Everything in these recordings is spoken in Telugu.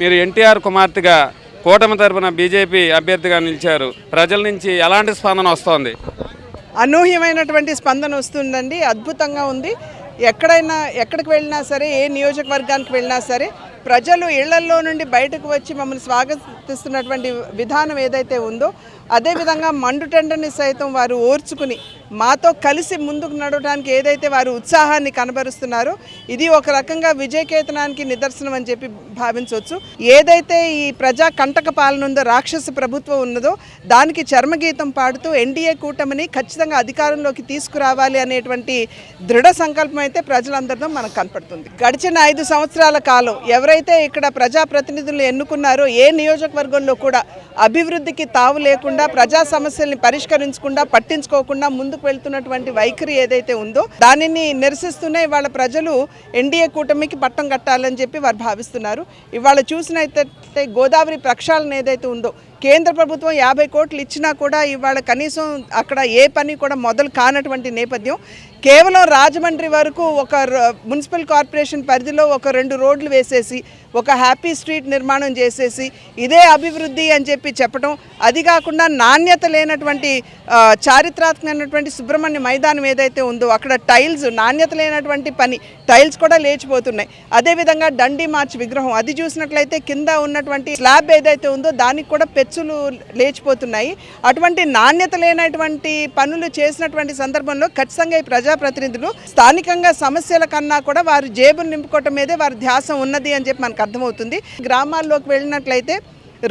మీరు ఎన్టీఆర్ కుమార్తెగా కూటమి తరపున బీజేపీ అభ్యర్థిగా నిలిచారు. ప్రజల నుంచి ఎలాంటి స్పందన వస్తోంది? అనూహ్యమైనటువంటి స్పందన వస్తుందండి. అద్భుతంగా ఉంది. ఎక్కడైనా ఎక్కడికి వెళ్ళినా సరే ఏ నియోజకవర్గానికి వెళ్ళినా సరే ప్రజలు ఇళ్ళల్లో నుండి బయటకు వచ్చి మమ్మల్ని స్వాగతిస్తున్నటువంటి విధానం ఏదైతే ఉందో అదేవిధంగా మండుటెండని సైతం వారు ఓర్చుకుని మాతో కలిసి ముందుకు నడవడానికి ఏదైతే వారు ఉత్సాహాన్ని కనబరుస్తున్నారో ఇది ఒక రకంగా విజయకేతనానికి నిదర్శనం అని చెప్పి భావించవచ్చు. ఏదైతే ఈ ప్రజా కంటక పాలన ఉందో రాక్షస ప్రభుత్వం ఉన్నదో దానికి చర్మగీతం పాడుతూ ఎన్డీఏ కూటమిని ఖచ్చితంగా అధికారంలోకి తీసుకురావాలి అనేటువంటి దృఢ సంకల్పం అయితే ప్రజలందరితో మనకు కనపడుతుంది. గడిచిన ఐదు సంవత్సరాల కాలం ఎవరైతే ఇక్కడ ప్రజాప్రతినిధులు ఎన్నుకున్నారో ఏ నియోజకవర్గంలో కూడా అభివృద్ధికి తావు లేకుండా ప్రజా సమస్యల్ని పరిష్కరించకుండా పట్టించుకోకుండా ముందు ముందుకు వెళ్తున్నటువంటి వైఖరి ఏదైతే ఉందో దానిని నిరసిస్తూనే ఇవాళ ప్రజలు ఎన్డీఏ కూటమికి పట్టం కట్టాలని చెప్పి వారు భావిస్తున్నారు. ఇవాళ చూసినట్లయితే గోదావరి ప్రక్షాళన ఏదైతే ఉందో కేంద్ర ప్రభుత్వం యాభై కోట్లు ఇచ్చినా కూడా ఇవాళ కనీసం అక్కడ ఏ పని కూడా మొదలు కానటువంటి నేపథ్యం. కేవలం రాజమండ్రి వరకు ఒక మున్సిపల్ కార్పొరేషన్ పరిధిలో ఒక రెండు రోడ్లు వేసేసి ఒక హ్యాపీ స్ట్రీట్ నిర్మాణం చేసేసి ఇదే అభివృద్ధి అని చెప్పి చెప్పడం అది కాకుండా నాణ్యత లేనటువంటి చారిత్రాత్మకమైనటువంటి సుబ్రహ్మణ్య మైదానం ఏదైతే ఉందో అక్కడ టైల్స్ నాణ్యత లేనటువంటి పని టైల్స్ కూడా లేచిపోతున్నాయి. అదేవిధంగా డండి మార్చ్ విగ్రహం అది చూసినట్లయితే కింద ఉన్నటువంటి స్లాబ్ ఏదైతే ఉందో దానికి కూడా ఖర్చులు లేచిపోతున్నాయి. అటువంటి నాణ్యత లేనటువంటి పనులు చేసినటువంటి సందర్భంలో ఖచ్చితంగా ఈ ప్రజాప్రతినిధులు స్థానికంగా సమస్యల కన్నా కూడా వారు జేబులు నింపుకోవటం మీదే వారి ధ్యాస ఉన్నది అని చెప్పి మనకు అర్థమవుతుంది. గ్రామాల్లోకి వెళ్ళినట్లయితే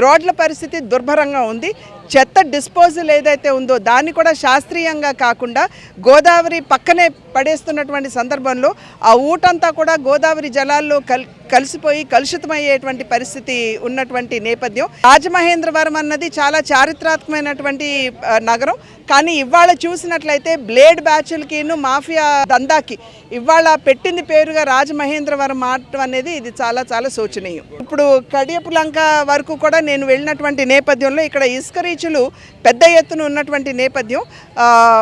రోడ్ల పరిస్థితి దుర్భరంగా ఉంది. చెత్త డిస్పోజల్ ఏదైతే ఉందో దాన్ని కూడా శాస్త్రీయంగా కాకుండా గోదావరి పక్కనే పడేస్తున్నటువంటి సందర్భంలో ఆ ఊటంతా కూడా గోదావరి జలాల్లో కల్ కలిసిపోయి కలుషితమయ్యేటువంటి పరిస్థితి ఉన్నటువంటి నేపథ్యం. రాజమహేంద్రవరం అన్నది చాలా చారిత్రాత్మకమైనటువంటి నగరం. కానీ ఇవాళ చూసినట్లయితే బ్లేడ్ బ్యాచులకిను మాఫియా దందాకి ఇవాళ పెట్టింది పేరుగా రాజమహేంద్రవరం మాట అనేది ఇది చాలా చాలా శోచనీయం. ఇప్పుడు కడియపు లంక వరకు కూడా నేను వెళ్ళినటువంటి నేపథ్యంలో ఇక్కడ ఇస్కరి రీచులు పెద్ద ఎత్తున ఉన్నటువంటి నేపథ్యం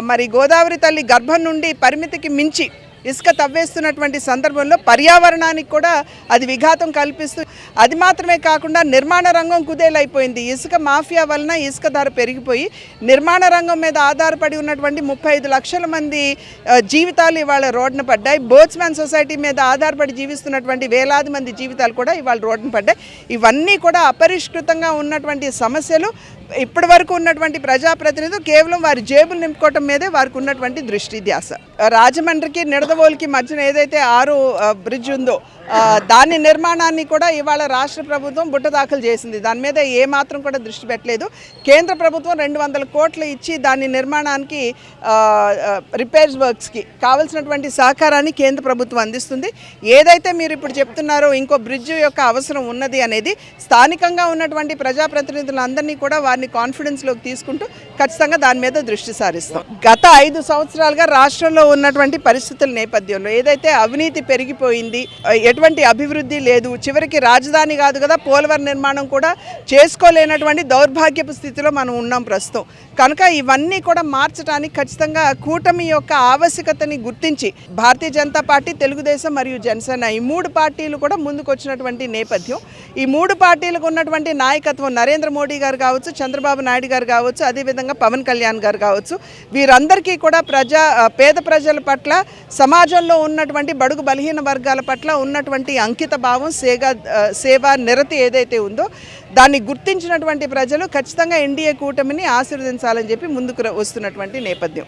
మరి గోదావరి తల్లి గర్భం నుండి పరిమితికి మించి ఇసుక తవ్వేస్తున్నటువంటి సందర్భంలో పర్యావరణానికి కూడా అది విఘాతం కల్పిస్తూ అది మాత్రమే కాకుండా నిర్మాణ రంగం కుదేలైపోయింది. ఇసుక మాఫియా వలన ఇసుక ధర పెరిగిపోయి నిర్మాణ రంగం మీద ఆధారపడి ఉన్నటువంటి ముప్పై ఐదు లక్షల మంది జీవితాలు ఇవాళ రోడ్డున పడ్డాయి. బోట్స్మెన్ సొసైటీ మీద ఆధారపడి జీవిస్తున్నటువంటి వేలాది మంది జీవితాలు కూడా ఇవాళ రోడ్డున పడ్డాయి. ఇవన్నీ కూడా అపరిష్కృతంగా ఉన్నటువంటి సమస్యలు. ఇప్పటి వరకు ఉన్నటువంటి ప్రజాప్రతినిధులు కేవలం వారి జేబులు నింపుకోవటం మీదే వారికి ఉన్నటువంటి దృష్టి ధ్యాస. రాజమండ్రికి నిడదవోలికి మధ్యన ఏదైతే ఆరు బ్రిడ్జ్ ఉందో దాని నిర్మాణాన్ని కూడా ఇవాళ రాష్ట్ర ప్రభుత్వం బుట్ట దాఖలు చేసింది. దాని మీద ఏ మాత్రం కూడా దృష్టి పెట్టలేదు. కేంద్ర ప్రభుత్వం రెండు వందల కోట్లు ఇచ్చి దాని నిర్మాణానికి రిపేర్స్ వర్క్స్కి కావాల్సినటువంటి సహకారాన్ని కేంద్ర ప్రభుత్వం అందిస్తుంది. ఏదైతే మీరు ఇప్పుడు చెప్తున్నారో ఇంకో బ్రిడ్జ్ యొక్క అవసరం ఉన్నది అనేది స్థానికంగా ఉన్నటువంటి ప్రజాప్రతినిధులందరినీ కూడా వారిని కాన్ఫిడెన్స్లోకి తీసుకుంటూ ఖచ్చితంగా దాని మీద దృష్టి సారిస్తాం. గత ఐదు సంవత్సరాలుగా రాష్ట్రంలో ఉన్నటువంటి పరిస్థితుల నేపథ్యంలో ఏదైతే అవినీతి పెరిగిపోయింది ఎటువంటి అభివృద్ధి లేదు. చివరికి రాజధాని కాదు కదా పోలవరం నిర్మాణం కూడా చేసుకోలేనటువంటి దౌర్భాగ్యపు స్థితిలో మనం ఉన్నాం ప్రస్తుతం. కనుక ఇవన్నీ కూడా మార్చడానికి ఖచ్చితంగా కూటమి యొక్క ఆవశ్యకతని గుర్తించి భారతీయ జనతా పార్టీ తెలుగుదేశం మరియు జనసేన ఈ మూడు పార్టీలు కూడా ముందుకు వచ్చినటువంటి నేపథ్యం. ఈ మూడు పార్టీలకు ఉన్నటువంటి నాయకత్వం నరేంద్ర మోడీ గారు కావచ్చు చంద్రబాబు నాయుడు గారు కావచ్చు అదేవిధంగా పవన్ కళ్యాణ్ గారు కావచ్చు. వీరందరికీ కూడా ప్రజా పేద ప్రజల పట్ల సమాజంలో ఉన్నటువంటి బడుగు బలహీన వర్గాల పట్ల ఉన్నటువంటి అంకిత భావం సేగా సేవా నిరతి ఏదైతే ఉందో దాన్ని గుర్తించినటువంటి ప్రజలు ఖచ్చితంగా ఎన్డీఏ కూటమిని ఆశీర్వదించాలని చెప్పి ముందుకు వస్తున్నటువంటి నేపథ్యం.